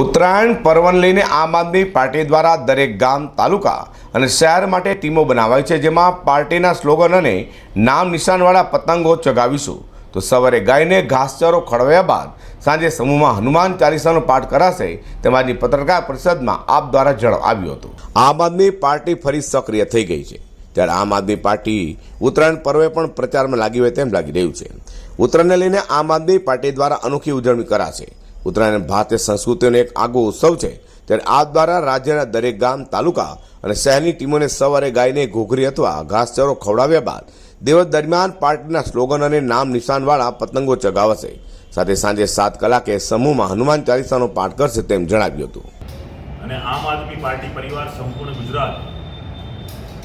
ઉત્તરાયણ પર્વને લઈને આમ આદમી પાર્ટી દ્વારા દરેક ગામ, તાલુકા અને શહેર માટે ટીમો બનાવાઈ છે, જેમાં પાર્ટીના સ્લોગન અને નામ નિશાનવાળા પતંગો ચગાવીશું. તો સવારે ગાયને ઘાસચારો ખડવ્યા બાદ સાંજે સમૂહમાં હનુમાન ચાલીસાનો પાઠ કરાશે તેમ આજની પત્રકાર પરિષદમાં આપ દ્વારા જણાવ્યું હતું. આમ આદમી પાર્ટી ફરી સક્રિય થઈ ગઈ છે. ત્યારે આમ આદમી પાર્ટી ઉત્તરાયણ પર્વે પણ પ્રચારમાં લાગી હોય તેમ લાગી રહ્યું છે. ઉત્તરાયણને લઈને આમ આદમી પાર્ટી દ્વારા અનોખી ઉજવણી કરાશે. ઉત્તરાયણ ભારતીય સંસ્કૃતિનો એક આગવો ઉત્સવ છે. ત્યારે આ દ્વારા રાજ્યના દરેક ગામ, તાલુકા અને શહેરની ટીમોને સવારે ગાયને ઘોઘરી અથવા ઘાસચારો ખવડાવ્યા બાદ દિવસ દરમિયાન પાર્ટીના સ્લોગન અને નામ નિશાનવાળા પતંગો ચગાવશે. સાથે સાંજે સાત કલાકે સમૂહમાં હનુમાન ચાલીસાનો પાઠ કરશે તેમ જણાવ્યું હતું. અને આમ આદમી પાર્ટી પરિવાર સંપૂર્ણ ગુજરાત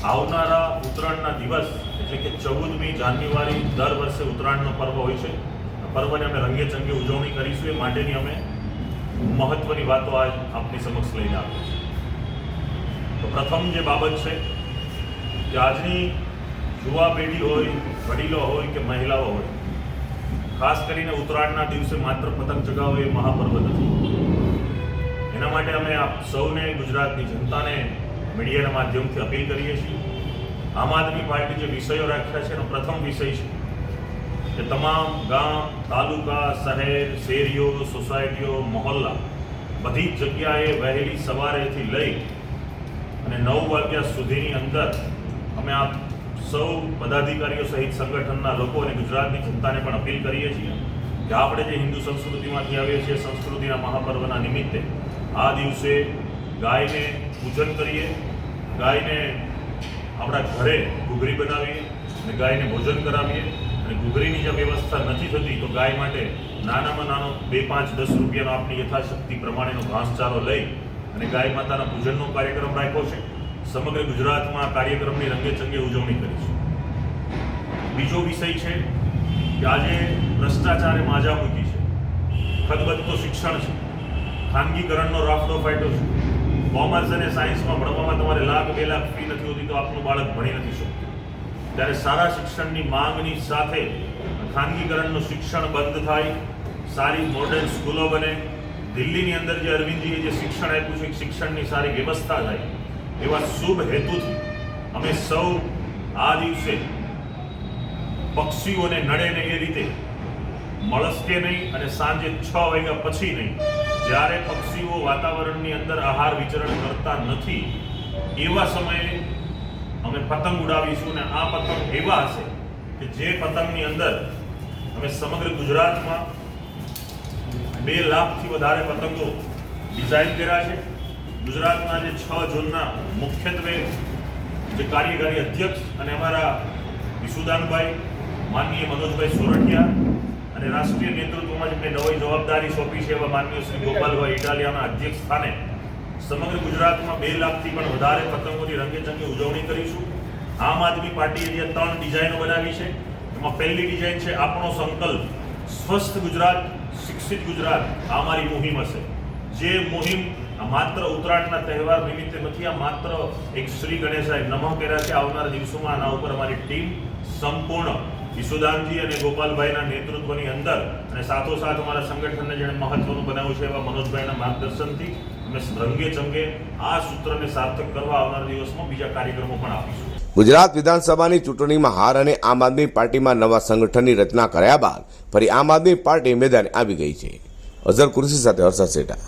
આવનારા ઉત્તરાયણના દિવસ એટલે કે ચૌદમી જાન્યુઆરી દર વર્ષે ઉત્તરાયણનો પર્વ હોય છે. પર્વને અમે રંગે ચંગે ઉજવણી કરીશું, એ માટેની અમે મહત્વની વાતો આજ આપની સમક્ષ લઈને આવ્યા છીએ. તો પ્રથમ જે બાબત છે કે આજની યુવા પેઢી હોય, વડીલો હોય કે મહિલાઓ હોય, ખાસ કરીને ઉત્તરાયણના દિવસે માત્ર પતંગ ચગાવો એ મહાપર્વ નથી. એના માટે અમે આપ સૌને ગુજરાતની જનતાને મીડિયાના માધ્યમથી અપીલ કરીએ છીએ. આમ આદમી પાર્ટી જે વિષયો રાખ્યા છે એનો પ્રથમ વિષય છે કે તમામ ગામ, તાલુકા, શહેર, શેરીઓ, સોસાયટીઓ, મહોલ્લા બધી જ જગ્યાએ વહેલી સવારેથી લઈ અને નવ વાગ્યા સુધીની અંદર અમે આ સૌ પદાધિકારીઓ સહિત સંગઠનના લોકો અને ગુજરાતની જનતાને પણ અપીલ કરીએ છીએ કે આપણે જે હિન્દુ સંસ્કૃતિમાંથી આવીએ છીએ, સંસ્કૃતિના મહાપર્વના નિમિત્તે આ દિવસે ગાયને પૂજન કરીએ, ગાયને આપણા ઘરે ઘૂઘરી બનાવીએ અને ગાયને ભોજન કરાવીએ. અને ઘૂઘરીની જે વ્યવસ્થા નથી થતી, તો ગાય માટે નાનામાં નાનો બે પાંચ દસ રૂપિયાનો આપણી યથાશક્તિ પ્રમાણેનો ઘાસચારો લઈ અને ગાય માતાના પૂજનનો કાર્યક્રમ રાખ્યો છે. સમગ્ર ગુજરાતમાં કાર્યક્રમની રંગે ઉજવણી ઉજવણી છે. બીજો વિષય છે કે આજે ભ્રષ્ટાચારે માજા મૂકી છે. ખદબદતો શિક્ષણ છે. ખાનગીકરણનો રાફડો ફાટ્યો છે. કોમર્સ અને સાયન્સમાં ભણવામાં તમારે લાખ બે લાખ ફી નથી હોતી તો આપનું બાળક ભણી નથી શકતું. ત્યારે સારા શિક્ષણની માંગની સાથે ખાનગીકરણનું શિક્ષણ બંધ થાય, સારી મોડર્ન સ્કૂલો બને. દિલ્હીની અંદર જે અરવિંદજીએ જે શિક્ષણ આપ્યું છે શિક્ષણની સારી વ્યવસ્થા થાય. એવા શુભ હેતુથી અમે સૌ આ દિવસે પક્ષીઓને નડે ને એ રીતે મળસ્કે નહીં અને સાંજે છ વાગ્યા પછી નહીં. જ્યારે પક્ષીઓ વાતાવરણની અંદર આહાર વિચરણ કરતા નથી, એવા સમયે અમે પતંગ ઉડાવીશું અને આ પતંગ એવા હશે કે જે પતંગની અંદર અમે સમગ્ર ગુજરાતમાં બે લાખથી વધારે પતંગો ડિઝાઇન કર્યા છે. ગુજરાતના જે છ ઝોનના મુખ્યત્વે જે કાર્યકારી અધ્યક્ષ અને અમારા વિસુદાનભાઈ માનનીય મનોજભાઈ સોરઠિયા અને રાષ્ટ્રીય નેતૃત્વમાં જેમને નવી જવાબદારી સોંપી છે એવા માનનીય શ્રી ગોપાલભાઈ ઇટાલિયાના અધ્યક્ષ સ્થાને. સમગ્ર ગુજરાતમાં બે લાખથી પણ વધારે પતંગોની રંગેચંગી ઉજવણી કરીશું. આમ આદમી પાર્ટીએ જે ત્રણ ડિઝાઇનો બનાવી છે. એમાં પહેલી ડિઝાઇન છે આપણો સંકલ્પ. સ્વસ્થ ગુજરાત, શિક્ષિત ગુજરાત, આ મારી મુહિમ હશે. જે મુહિમ માત્ર ઉત્તરાયણના તહેવાર નિમિત્તે નથી, આ માત્ર એક શ્રી ગણેશાય નમઃ કર્યા છે આવનારા દિવસોમાં આના ઉપર અમારી ટીમ સંપૂર્ણ. યશોદાનજી અને ગોપાલભાઈના નેતૃત્વની અંદર અને સાથોસાથ અમારા સંગઠનને જેણે મહત્વનું બનાવ્યું છે એવા મનોજભાઈના માર્ગદર્શનથી ગુજરાત વિધાનસભાની ચૂંટણીમાં હાર અને આમ આદમી પાર્ટીમાં નવા સંગઠનની રચના કર્યા બાદ ફરી આમ આદમી પાર્ટી મેદાને આવી ગઈ છે. અઝર કુરશી સાથે હર્ષદ સેટા.